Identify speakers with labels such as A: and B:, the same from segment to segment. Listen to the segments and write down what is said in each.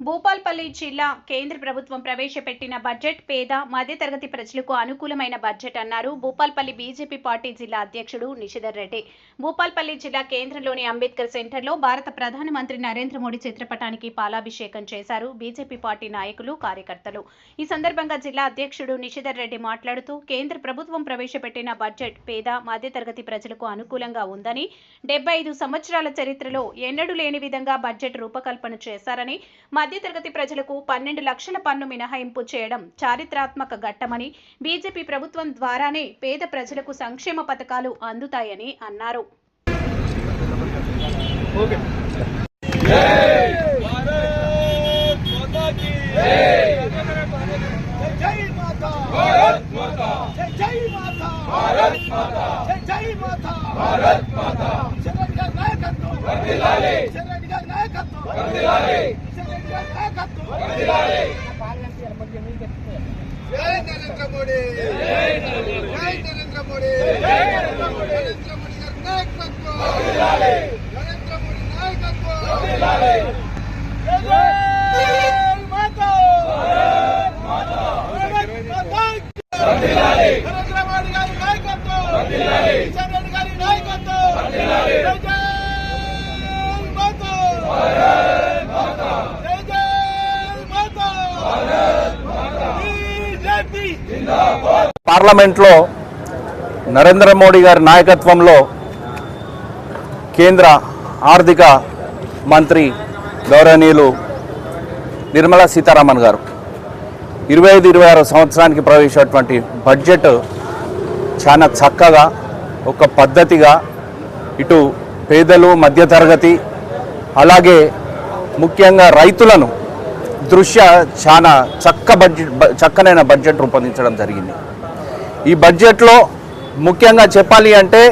A: భూపాల్పల్లి జిల్లా కేంద్ర ప్రభుత్వం ప్రవేశపెట్టిన బడ్జెట్ పేద మధ్యతరగతి ప్రజలకు అనుకూలమైన బడ్జెట్ అన్నారు భూపాల్పల్లి బీజేపీ పార్టీ జిల్లా అధ్యక్షుడు నిషిధర్ రెడ్డి. భూపాల్పల్లి జిల్లా కేంద్రంలోని అంబేద్కర్ సెంటర్లో భారత ప్రధానమంత్రి నరేంద్ర మోడీ చిత్రపటానికి పాలాభిషేకం చేశారు బీజేపీ పార్టీ నాయకులు కార్యకర్తలు. ఈ సందర్భంగా జిల్లా అధ్యక్షుడు నిషిధర్ రెడ్డి మాట్లాడుతూ కేంద్ర ప్రభుత్వం ప్రవేశపెట్టిన బడ్జెట్ పేద మధ్యతరగతి ప్రజలకు అనుకూలంగా ఉందని డెబ్బై ఐదు సంవత్సరాల చరిత్రలో ఎన్నడూ లేని విధంగా బడ్జెట్ రూపకల్పన చేశారని మధ్యతరగతి ప్రజలకు పన్నెండు లక్షల పన్ను మినహాయింపు చేయడం చారిత్రాత్మక ఘట్టమని బీజేపీ ప్రభుత్వం ద్వారానే పేద ప్రజలకు సంక్షేమ పథకాలు అందుతాయని అన్నారు.
B: నాయకత్వం వర్ధిల్లాలి శరణ్ గారి నాయకత్వం వర్ధిల్లాలి శరణ్ జై నరేంద్ర మోడీ జై నరేంద్ర మోడీ జై నరేంద్ర మోడీ నరేంద్ర మోడీ గారి నాయకత్వం వర్ధిల్లాలి నరేంద్ర మోడీ నాయకత్వం వర్ధిల్లాలి జై మాతా భారత్ మాతా భారత్ మాతా వర్ధిల్లాలి నరేంద్ర మోడీ గారి నాయకత్వం వర్ధిల్లాలి కిషన్ రెడ్డి గారి నాయకత్వం వర్ధిల్లాలి జై జై మాతా భారత్ మాతా జై జై మాతా భారత్ మాతా బీజేపీ
C: పార్లమెంట్లో నరేంద్ర మోడీ గారి నాయకత్వంలో కేంద్ర ఆర్థిక మంత్రి గౌరవనీయులు నిర్మలా సీతారామన్ గారు. ఇరవై ఐదు ఇరవై ఆరు సంవత్సరానికి ప్రవేశమైనటువంటి బడ్జెట్ చాలా చక్కగా ఒక పద్ధతిగా ఇటు పేదలు మధ్యతరగతి అలాగే ముఖ్యంగా రైతులను దృష్ట్యా చాలా చక్క బడ్జెట్ చక్కనైన బడ్జెట్ రూపొందించడం జరిగింది. ఈ బడ్జెట్లో ముఖ్యంగా చెప్పాలి అంటే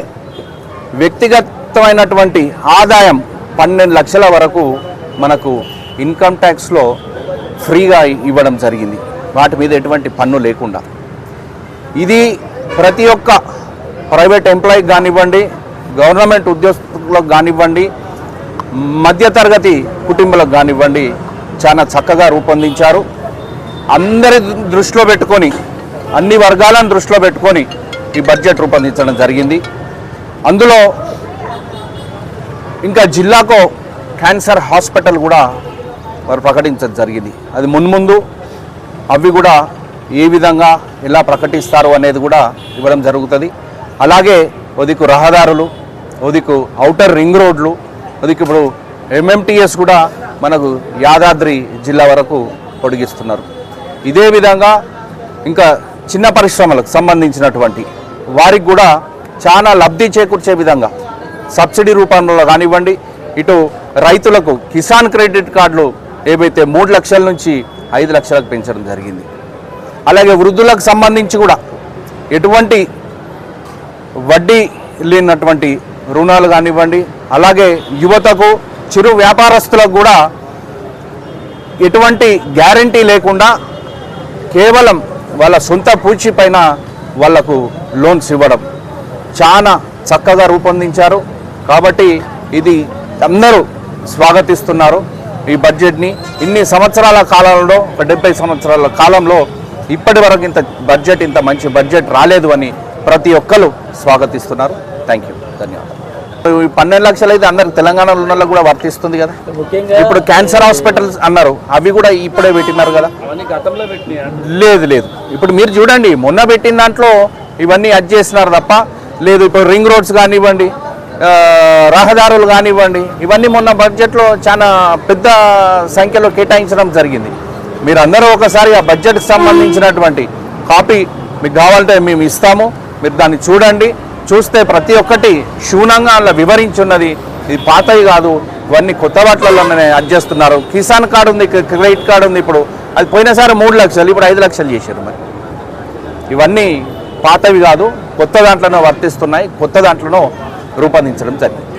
C: వ్యక్తిగతమైనటువంటి ఆదాయం పన్నెండు లక్షల వరకు మనకు ఇన్కమ్ ట్యాక్స్లో ఫ్రీగా ఇవ్వడం జరిగింది. వాటి మీద ఎటువంటి పన్ను లేకుండా. ఇది ప్రతి ఒక్క ప్రైవేట్ ఎంప్లాయీకి కానివ్వండి గవర్నమెంట్ ఉద్యోగులకు కానివ్వండి మధ్యతరగతి కుటుంబాలకు కానివ్వండి చాలా చక్కగా రూపొందించారు. అందరి దృష్టిలో పెట్టుకొని అన్ని వర్గాలను దృష్టిలో పెట్టుకొని ఈ బడ్జెట్ రూపొందించడం జరిగింది. అందులో ఇంకా జిల్లాకు క్యాన్సర్ హాస్పిటల్ కూడా వారు ప్రకటించడం జరిగింది. అది మున్ముందు అవి కూడా ఏ విధంగా ఎలా ప్రకటిస్తారు అనేది కూడా ఇవ్వడం జరుగుతుంది. అలాగే ఒదికు రహదారులు ఒదికు అవుటర్ రింగ్ రోడ్లు ఒదికు ఇప్పుడు ఎంఎంటీఎస్ కూడా మనకు యాదాద్రి జిల్లా వరకు పొడిగిస్తున్నారు. ఇదే విధంగా ఇంకా చిన్న పరిశ్రమలకు సంబంధించినటువంటి వారికి కూడా చాలా లబ్ధి చేకూర్చే విధంగా సబ్సిడీ రూపంలో కానివ్వండి ఇటు రైతులకు కిసాన్ క్రెడిట్ కార్డులు ఏవైతే మూడు లక్షల నుంచి ఐదు లక్షలకు పెంచడం జరిగింది. అలాగే వృద్ధులకు సంబంధించి కూడా ఎటువంటి వడ్డీ లేనటువంటి రుణాలు కానివ్వండి అలాగే యువతకు చిరు వ్యాపారస్తులకు కూడా ఎటువంటి గ్యారంటీ లేకుండా కేవలం వాళ్ళ సొంత పూచి పైన వాళ్ళకు లోన్స్ ఇవ్వడం. చాలా చక్కగా రూపొందించారు. కాబట్టి ఇది అందరూ స్వాగతిస్తున్నారు ఈ బడ్జెట్ని. ఇన్ని సంవత్సరాల కాలంలో ఒక డెబ్బై సంవత్సరాల కాలంలో ఇప్పటి వరకు ఇంత బడ్జెట్ ఇంత మంచి బడ్జెట్ రాలేదు అని ప్రతి ఒక్కరు స్వాగతిస్తున్నారు. థ్యాంక్ యూ ధన్యవాదాలు. పన్నెండు లక్షలు అయితే అందరికి తెలంగాణలో ఉన్న కూడా వర్తిస్తుంది కదా. ఇప్పుడు క్యాన్సర్ హాస్పిటల్స్ అన్నారు అవి కూడా ఇప్పుడే పెట్టినారు కదా. లేదు లేదు. ఇప్పుడు మీరు చూడండి మొన్న పెట్టిన దాంట్లో ఇవన్నీ అడ్ చేసినారు తప్ప లేదు ఇప్పుడు రింగ్ రోడ్స్ కానివ్వండి రహదారులు కానివ్వండి ఇవన్నీ మొన్న బడ్జెట్లో చాలా పెద్ద సంఖ్యలో కేటాయించడం జరిగింది. మీరు అందరూ ఒకసారి ఆ బడ్జెట్కి సంబంధించినటువంటి కాపీ మీకు కావాలంటే మేము ఇస్తాము. మీరు దాన్ని చూడండి. చూస్తే ప్రతి ఒక్కటి క్షూణంగా అలా వివరించున్నది. ఇది పాతవి కాదు. ఇవన్నీ కొత్త బట్టలలోనే చేస్తున్నారు. కిసాన్ కార్డు ఉంది క్రెడిట్ కార్డు ఉంది ఇప్పుడు. అది పోయినసారి మూడు లక్షలు ఇప్పుడు ఐదు లక్షలు చేశారు మరి. ఇవన్నీ పాతవి కాదు కొత్త దాంట్లోనో వర్తిస్తున్నాయి కొత్త దాంట్లోనో రూపొందించడం జరిగింది.